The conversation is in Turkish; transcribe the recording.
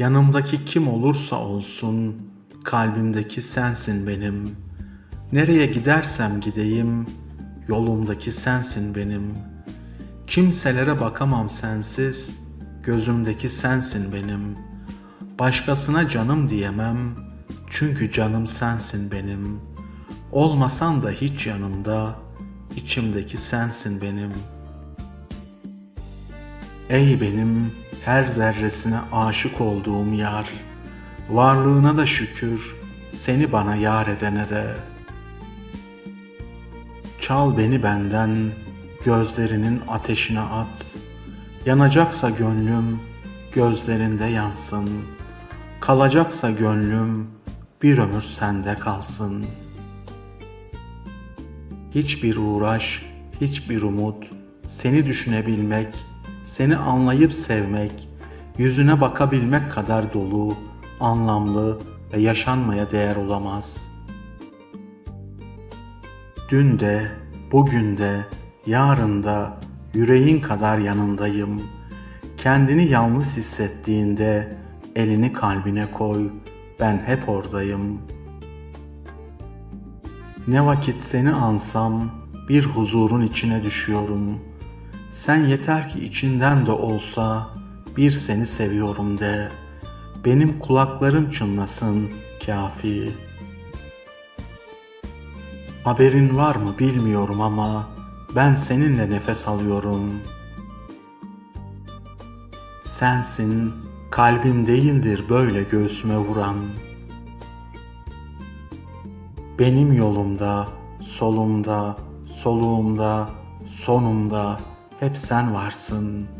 Yanımdaki kim olursa olsun, kalbimdeki sensin benim. Nereye gidersem gideyim, yolumdaki sensin benim. Kimselere bakamam sensiz, gözümdeki sensin benim. Başkasına canım diyemem, çünkü canım sensin benim. Olmasan da hiç yanımda, içimdeki sensin benim. Ey benim her zerresine aşık olduğum yar, varlığına da şükür, seni bana yar edene de. Çal beni benden, gözlerinin ateşine at. Yanacaksa gönlüm, gözlerinde yansın. Kalacaksa gönlüm, bir ömür sende kalsın. Hiçbir uğraş, hiçbir umut, seni düşünebilmek, seni anlayıp sevmek, yüzüne bakabilmek kadar dolu, anlamlı ve yaşanmaya değer olamaz. Dün de, bugün de, yarın da yüreğin kadar yanındayım. Kendini yalnız hissettiğinde elini kalbine koy, ben hep oradayım. Ne vakit seni ansam bir huzurun içine düşüyorum. Sen yeter ki içinden de olsa bir seni seviyorum de. Benim kulaklarım çınlasın kafi. Haberin var mı bilmiyorum ama ben seninle nefes alıyorum. Sensin kalbim değildir böyle göğsüme vuran. Benim yolumda, solumda, soluğumda, sonumda hep sen varsın.''